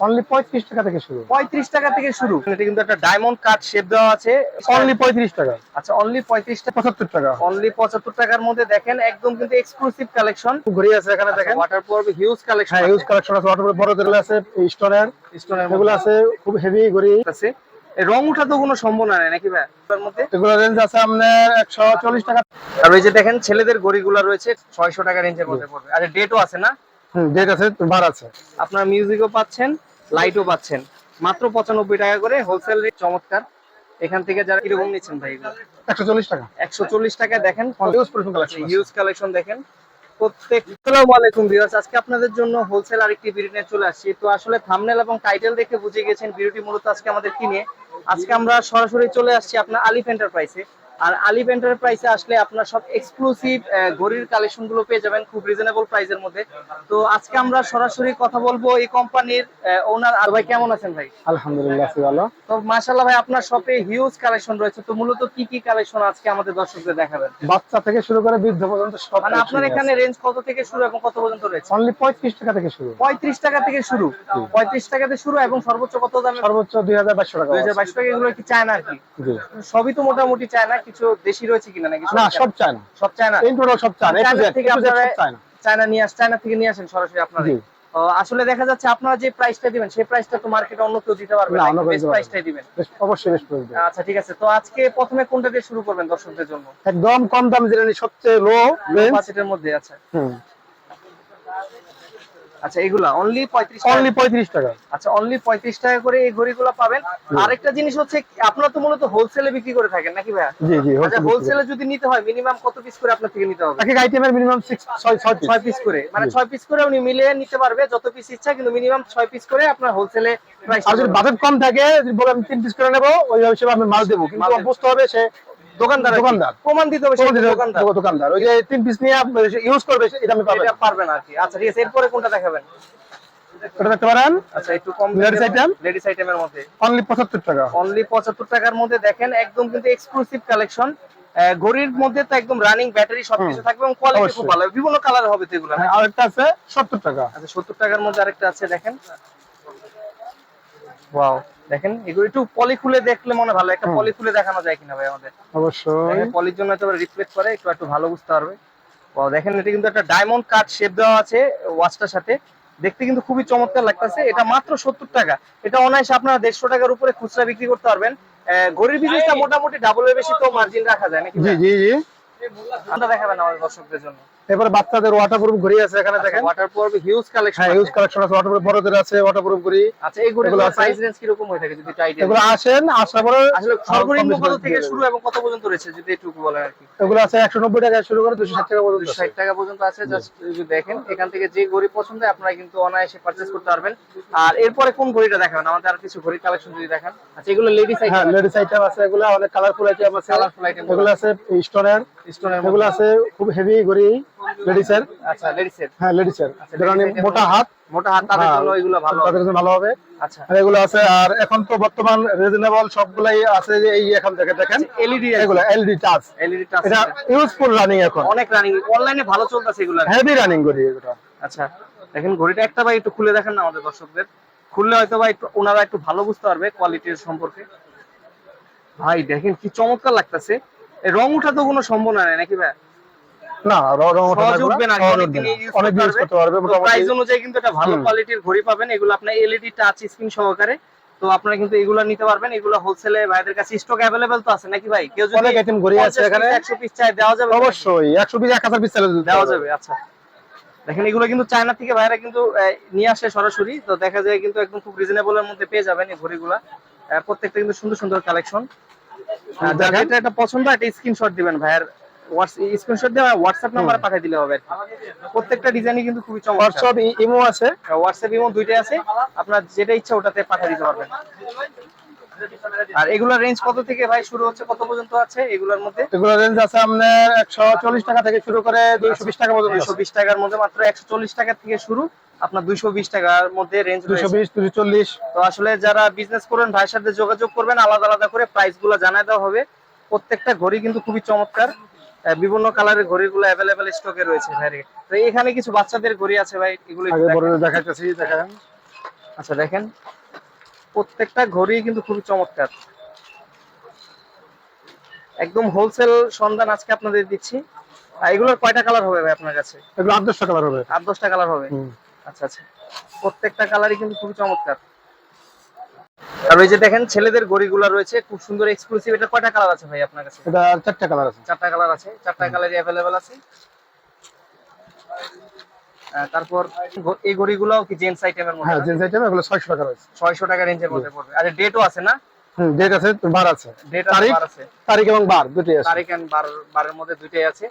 Only পঁয়ত্রিশ টাকা থেকে শুরু। পঁয়ত্রিশ টাকা থেকে শুরু। এটা কিন্তু একটা ডায়মন্ড কাট শেপ দেওয়া আছে। অনলি পঁয়ত্রিশ টাকা। আচ্ছা অনলি পঁয়ত্রিশ টাকা। পঁচাত্তর টাকা। অনলি পঁচাত্তর টাকার মধ্যে দেখেন একদম কিন্তু এক্সক্লুসিভ কালেকশন ঘুরি আছে এখানে দেখেন। ওয়াটার হিউজ কালেকশন হ্যাঁ কালেকশন আছে। ওয়াটার বড় যেগুলো আছে স্টোনের স্টোনের এগুলো আছে খুব হেভি ঘড়ি। আছে। রং উঠা তো কোনো সম্ভাবনা নেই নাকি ভাই? মধ্যে? এগুলো রেঞ্জ আছে আপনার একশো চল্লিশ টাকা। আর ওই যে দেখেন ছেলেদের গড়িগুলো রয়েছে ছয়শো টাকা রেঞ্জের মধ্যে পড়বে। আর ডেটও আছে না? ডেট আছে বার আছে। আপনার মিউজিকও পাচ্ছেন লাইটও পাচ্ছেন। মাত্র পঁচানব্বই টাকা করে হোলসেল রেট চমৎকার। এখান থেকে যারা কীরকম নিচ্ছেন ভাই একশো চল্লিশ টাকা। একশো চল্লিশ টাকা দেখেন ইউজ কালেকশন দেখেন। প্রত্যেক আসসালামু আলাইকুম ভিউয়ার্স আজকে আপনাদের জন্য হোলসেল আরেকটি ভিডিও নিয়ে চলে আসছি। তো আসলে থাম্বনেল এবং টাইটেল দেখে বুঝে গেছেন ভিডিওটি মূলত আজকে আমাদের কিনে আজকে আমরা সরাসরি চলে আসছি আপনার আলিফ এন্টারপ্রাইসে আর আলিফ এন্টারপ্রাইসে আসলে আপনার সব এক্সক্লুসিভ ঘড়ির কালেকশনগুলো পেয়ে যাবেন খুব রিজনেবল প্রাইসের মধ্যে। তো আজকে আমরা সরাসরি কথা বলব এই কোম্পানির ওনার আর ভাই কেমন আছেন ভাই? আলহামদুলিল্লাহ ভালো। তো মাশাআল্লাহ ভাই আপনার শপে হিউজ কালেকশন রয়েছে। তো মূলত কি কি কালেকশন আজকে আমাদের দর্শকদের দেখাবেন? বাচ্চা থেকে শুরু করে বৃদ্ধ পর্যন্ত সব মানে আপনার এখানে রেঞ্জ কত থেকে শুরু এবং কত পর্যন্ত রয়েছে? অনলি পঁয়ত্রিশ টাকা থেকে শুরু। পঁয়ত্রিশ টাকা থেকে শুরু। পঁয়ত্রিশ টাকা থেকে শুরু এবং সর্বোচ্চ কত দামে? সর্বোচ্চ দুই হাজার বাইশশো টাকা দুই হাজার বাইশ টাকা এগুলো কি চায়না আর কি? জি। সবই তো মোটামুটি চায়না কিছু দেশি রয়েছে কিনা নাকি? না সব চায় না সব চায়না? এই টোটাল সব চায় না A to Z, চায়না থেকে আপনারা চায় না চায়না নিয়ে আস চায়না থেকে নিয়ে আসেন সরাসরি আপনারা। আসলে দেখা যাচ্ছে আপনারা যে প্রাইসটা দিবেন সেই প্রাইসটা তো মার্কেটে অন্য কেউ দিতে পারবে না, বেস্ট। প্রাইসটাই দিবেন। অবশ্যই বেস্ট প্রাইস দিবেন। আচ্ছা ঠিক আছে। তো আজকে প্রথমে কোনটা দিয়ে শুরু করবেন দর্শকদের জন্য? একদম কম দাম যেটা সবচেয়ে লো রেঞ্জ বাজেটের মধ্যে আচ্ছা। আচ্ছা এগুলা অনলি পঁয়ত্রিশ অনলি পঁয়ত্রিশ টাকা। আচ্ছা অনলি পঁয়ত্রিশ টাকা করে এই ঘড়িগুলো পাবেন। আরেকটা জিনিস হচ্ছে আপনারা তো মূলত হোলসেলে বিক্রি করে থাকেন নাকি জি জি আচ্ছা হোলসেলে যদি নিতে হয় মিনিমাম কত পিস করে আপনার থেকে নিতে হবে? এক আইটেমের মিনিমাম ছয় পিস করে। মানে। ছয় পিস করে উনি মিলিয়ে নিতে পারবে যত পিস ইচ্ছা কিন্তু মিনিমাম ছয় পিস করে আপনার হোলসেলে প্রাইস আর যদি বাজেট কম থাকে যদি বলে আমি তিন পিস করে নেব ওই হিসেবে আমি মাল দেবো। কিন্তু। বুঝতে হবে সে দোকানদার দোকানদার। প্রমাণ দিতে হবে দোকানদার। দোকানদার। ওই যে তিন পিস নিয়ে ইউজ করবে এটা আমি পাবো এটা পারবে না আর কি। আচ্ছা ঠিক আছে এরপরে কোনটা দেখাবেন? এটা দেখতে পারেন। আচ্ছা একটু কম Ladies item? লেডিস আইটেমের মধ্যে। অনলি পঁচাত্তর টাকা। অনলি পঁচাত্তর টাকার মধ্যে দেখেন একদম কিন্তু এক্সক্লুসিভ কালেকশন ঘড়ির মধ্যে তো একদম রানিং ব্যাটারি সবকিছু। থাকবে এবং কোয়ালিটি খুব অবশ্যই। ভালো। বিভিন্ন কালার হবে তো এগুলো। আরেকটা আছে সত্তর টাকা। আচ্ছা সত্তর টাকার মধ্যে আরেকটা আছে দেখেন। ওয়াও দেখেন এগুলো একটু পলি খুলে দেখলে মনে ভালো। একটা পলি খুলে দেখানো যায় কিনা ভাই আমাদের। অবশ্যই। পলির জন্য তো রিফ্লেক্ট করে একটু একটু ভালো বুঝতে পারবে। ওয়াও দেখেন এটা কিন্তু একটা ডায়মন্ড কাট শেপ দেওয়া আছে ওয়াচটার সাথে। দেখতে কিন্তু খুবই চমৎকার লাগতেছে। এটা মাত্র সত্তর টাকা। এটা অনায়াসে আপনারা দেড়শো টাকার উপরে খুচরা বিক্রি করতে পারবেন। আহ, ঘড়ির বিজনেসটা মোটামুটি ডাবলের বেশি তো মার্জিন রাখা যায় নাকি জি জি জি। দেখাবেন আমাদের দর্শকদের জন্য। এবারে বাচ্চাদের ওয়াটারপ্রুফ ঘড়ি আছে এখানে দেখেন। ওয়াটার প্রুফ হিউজ কালেকশন হ্যাঁ ইউজ কালেকশন আছে ওয়াটারপ্রুফ বড়দের আছে ওয়াটারপ্রুফ ঘড়ি। আচ্ছা এই ঘড়িগুলো। প্রাইস রেঞ্জ কীরকম হয়ে থাকে যদি idea এগুলো আসেন আসার পরে আসলে সর্বনিম্ন কত থেকে শুরু এবং কত পর্যন্ত রয়েছে যদি একটু বলেন আর কি? এগুলো আছে একশো নব্বই টাকা শুরু করে দুশো ষাট টাকা পর্যন্ত আছে। ষাট টাকা পর্যন্ত আছে জাস্ট যদি দেখেন এখান থেকে যে ঘড়ি পছন্দ হয় আপনারা কিন্তু অনায়াসে পারচেজ করতে পারবেন। আর এরপরে কোন ঘড়িটা দেখাবেন? আমাদের আর কিছু ঘড়ি কালেকশন যদি দেখান। আচ্ছা এগুলো লেডিস আইটেম হ্যাঁ আইটেম লেডিস আইটেম আছে এগুলো অনেক কালারফুল আইটেম আছে। Colourful item এগুলো আছে স্টোনের স্টোনের এগুলো আছে খুব হেভি ঘড়ি। লেডিস আচ্ছা হ্যাঁ আচ্ছা, যেটা ladies item মোটা হাত। মোটা হাত তাদের হ্যাঁ, জন্য এগুলো ভালো তাদের জন্য ভালো হবে। আচ্ছা। এগুলো আছে আর এখন তো বর্তমান রিজনেবল সবগুলাই আছে যে এই এখান থেকে দেখেন। এলইডি এগুলো এলডি টাচ এলইডি টাচ এটা ইউজফুল রানিং এখন। অনেক রানিং অনলাইনে ভালো চলতেছে এগুলো। হেভি রানিং ঘড়ি এগুলো। আচ্ছা দেখেন ঘড়িটা একটা ভাই একটু খুলে দেখেন না আমাদের দর্শকদের। খুললে হয়তো ভাই একটু ওনারা একটু ভালো বুঝতে পারবে কোয়ালিটির সম্পর্কে। ভাই দেখেন কি চমৎকার লাগতেছে। রং উঠা তো কোনো সম্ভাবনা নেই নাকি ভাই? না রং ওঠে না সহজে এগুলো, উঠবে না অনেক উঠবে দিন না। ইউজ করতে পারবে। প্রাইস অনুযায়ী কিন্তু এটা ভালো কোয়ালিটির ঘড়ি পাবেন এগুলো আপনার এলইডি টাচ স্ক্রিন সহকারে। তো আপনারা কিন্তু এগুলো নিতে পারবেন এগুলো হোলসেলে ভাইদের কাছে স্টক অ্যাভেলেবেল তো আছে নাকি ভাই? কেউ যদি অনেক item ঘড়ি আছে এখানে। 100 পিস চাই দেওয়া যাবে অবশ্যই পিস দেওয়া আচ্ছা। দেখেন এগুলো কিন্তু চায়না থেকে ভাইরা কিন্তু নিয়ে আসে সরাসরি। তো দেখা যায় কিন্তু একদম খুব রিজনেবল এর মধ্যে পেয়ে যাবেন এই ঘড়িগুলা। প্রত্যেকটা কিন্তু সুন্দর সুন্দর কালেকশন এটা পছন্দ একটা স্ক্রিনশট দিবেন ভাইয়ের স্ক্রিনশট দিয়ে হোয়াটসঅ্যাপ নাম্বারে পাঠিয়ে দিলে হবে প্রত্যেকটা ডিজাইনই কিন্তু খুবই চমৎকার। হোয়াটসঅ্যাপ ইমো আছে? হোয়াটসঅ্যাপ ইমো দুইটাই আছে। আপনার যেটা ইচ্ছা ওটাতে পাঠিয়ে দিতে পারবেন। আর এগুলোর রেঞ্জ কত থেকে ভাই শুরু হচ্ছে কত পর্যন্ত আছে এগুলোর মধ্যে? এগুলো রেঞ্জ আছে আপনার একশো চল্লিশ টাকা থেকে শুরু করে দুইশো বিশ টাকা পর্যন্ত দুইশো বিশ টাকার মধ্যে মাত্র একশো চল্লিশ টাকা থেকে শুরু আপনার দুইশো বিশ টাকার মধ্যে রেঞ্জ দুইশো বিশ দুইশো চল্লিশ। তো আসলে যারা বিজনেস করবেন ভাইয়ের সাথে যোগাযোগ করবেন আলাদা আলাদা করে প্রাইসগুলো জানাই দেওয়া হবে। প্রত্যেকটা ঘড়ি কিন্তু খুবই চমৎকার। বিভিন্ন কালারের ঘড়িগুলো অ্যাভেলেবেল স্টকে রয়েছে ভাইয়ের তো এখানে কিছু বাচ্চাদের ঘড়ি আছে ভাই এগুলো আগে। বড় দেখাইতেছি দেখেন। আচ্ছা দেখেন। প্রত্যেকটা ঘড়ি কিন্তু খুবই চমৎকার। একদম হোলসেল সন্ধান আজকে আপনাদের দিচ্ছি। আর এগুলোর কয়টা কালার হবে ভাই আপনার কাছে? এগুলো আট দশটা কালার হবে। আট দশটা কালার হবে। আচ্ছা আচ্ছা। প্রত্যেকটা কালারই কিন্তু খুবই চমৎকার। আর ওই যে দেখেন ছেলেদের ঘড়িগুলো রয়েছে খুব সুন্দর এক্সক্লুসিভ এটা কয়টা কালার আছে ভাই আপনার কাছে? এটা চারটা কালার আছে। চারটা কালার আছে। চারটা কালারই অ্যাভেলেবেল আছে। তারপর এই ঘড়িগুলো কি জেন্টস আইটেমের মধ্যে হ্যাঁ আইটেম এগুলো ছয়শো টাকা রয়েছে। ছয়শো টাকা রেঞ্জের মধ্যে পড়বে। আচ্ছা ডেটও আছে না? হুম ডেট আছে বার আছে। ডেট তারিখ? আছে। তারিখ এবং বার দুটোই আছে। তারিখ এন্ড বার বারের মধ্যে দুইটাই আছে।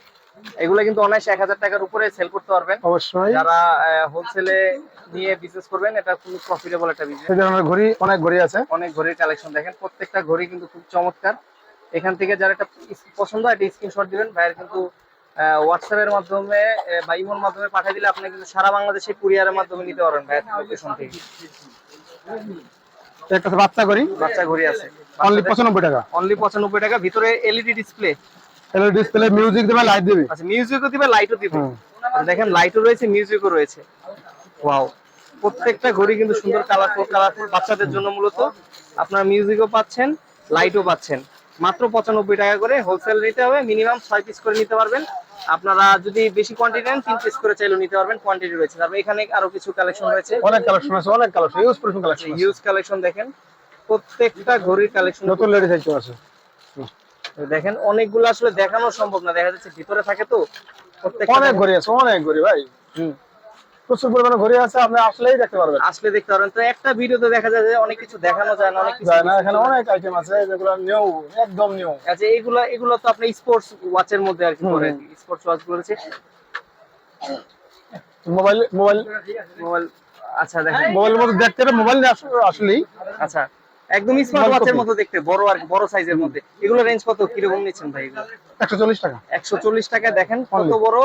এগুলো কিন্তু অনায়াসে এক হাজার টাকার উপরে সেল করতে পারবেন। অবশ্যই। যারা হোলসেলে নিয়ে বিজনেস করবেন এটা খুব প্রফিটেবল একটা বিজনেস ঘড়ি অনেক ঘড়ি আছে। অনেক ঘড়ির কালেকশন দেখেন প্রত্যেকটা ঘড়ি কিন্তু খুব চমৎকার। এখান থেকে যারা একটা পছন্দ হয় একটা স্ক্রিনশট দিবেন। ভাইয়ের কিন্তু হোয়াটসঅ্যাপের মাধ্যমে বা ইমোর মাধ্যমে পাঠিয়ে দিলে আপনি কিন্তু সারা বাংলাদেশে কুরিয়ারের মাধ্যমে নিতে পারবেন ভাইয়ের লোকেশন থেকে। একটা বাচ্চা ঘড়ি। বাচ্চা ঘড়ি আছে। অনলি পঁচানব্বই টাকা। অনলি পঁচানব্বই টাকা। ভিতরে LED display LED display music দেবে লাইট দিবি। আচ্ছা মিউজিকও দিবে লাইটও দিবে। আচ্ছা, দেখেন লাইটও রয়েছে মিউজিকও রয়েছে। ওয়াও প্রত্যেকটা ঘড়ি কিন্তু সুন্দর কালারফুল কালারফুল বাচ্চাদের জন্য মূলত। আপনারা মিউজিকও পাচ্ছেন লাইটও পাচ্ছেন। মাত্র পঁচানব্বই টাকা করে হোলসেল নিতে হবে মিনিমাম ছয় পিস করে নিতে পারবেন। আপনারা যদি বেশি কোয়ান্টিটি নেন তিন পিস করে চাইলেও নিতে পারবেন কোয়ান্টিটি রয়েছে। তারপর এখানে আরও কিছু কালেকশন রয়েছে। অনেক কালেকশন আছে অনেক collection huge collection huge collection দেখেন। প্রত্যেকটা ঘড়ির কালেকশন নতুন লেডিস আইটেম আছে। দেখেন অনেকগুলো আসলে দেখানো সম্ভব না। দেখা যাচ্ছে ভিতরে থাকে তো অনেক ঘড়ি আছে অনেক ঘড়ি ভাই। হুম। প্রচুর পরিমাণে ঘড়ি আছে আপনি আসলেই দেখতে পারবেন। আসলে দেখতে পারবেন। তো একটা ভিডিওতে দেখা যায় যে অনেক কিছু দেখানো যায় না অনেক কিছু যায় না এখানে অনেক আইটেম আছে যেগুলো নিউ একদম নিউ আচ্ছা এগুলো এগুলো তো আপনি স্পোর্টস ওয়াচের মধ্যে আর কি। পড়ে স্পোর্টস ওয়াচ করেছে মোবাইল মোবাইল। মোবাইল আচ্ছা দেখেন। মোবাইলের মধ্যে দেখতে মোবাইল আসলেই। আচ্ছা। একদম স্মার্ট ওয়াচের মতো দেখতে বড় আর বড় সাইজের মধ্যে। এগুলো রেঞ্জ কত? কীরকম নিচ্ছেন ভাই এগুলো? একশো চল্লিশ টাকা। একশো চল্লিশ টাকা দেখেন কত বড়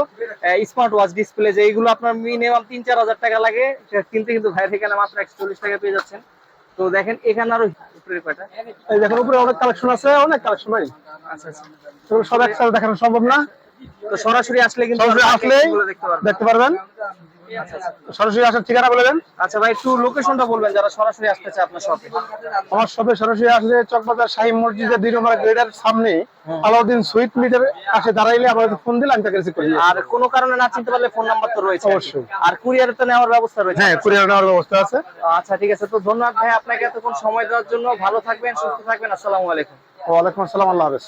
স্মার্ট ওয়াচ ডিসপ্লে যে এগুলো আপনার মিনিমাম তিন চার হাজার টাকা লাগে সেটা কিনতে কিন্তু ভাই থেকে মাত্র একশো চল্লিশ টাকা পেয়ে যাচ্ছেন। তো দেখেন এখানে আরও উপরের কয়টা? এই দেখেন উপরে অনেক কালেকশন আছে অনেক কালেকশন ভাই। আচ্ছা আচ্ছা। সব একসাথে দেখানো সম্ভব না। তো সরাসরি আসলে কিন্তু আসলেই দেখতে পারবেন। আচ্ছা আচ্ছা। সরাসরি আসার ঠিকানা বলে দেন। আচ্ছা ভাই একটু লোকেশনটা বলবেন যারা সরাসরি আসতে চায় আপনার শপে আমার সবে সরাসরি আসলে চকবাজার শাহী মসজিদের দুই নম্বর গেটের সামনে আলাউদ্দিন সুইট মিটার কাছে দাঁড়াইলে আমাদের ফোন দিলে আমি তাকে রিসিভ করি আর কোনো কারণে না চিনতে পারলে ফোন নাম্বার তো রয়েছে অবশ্যই। আর কুরিয়ারে তো নেওয়ার ব্যবস্থা রয়েছে। হ্যাঁ কুরিয়ার নেওয়ার ব্যবস্থা আছে। আচ্ছা ঠিক আছে। তো ধন্যবাদ ভাই আপনাকে এতক্ষণ সময় দেওয়ার জন্য। ভালো থাকবেন সুস্থ থাকবেন। আসসালামু আলাইকুম। ওয়ালাইকুম আসসালাম আল্লাহ হাফেজ।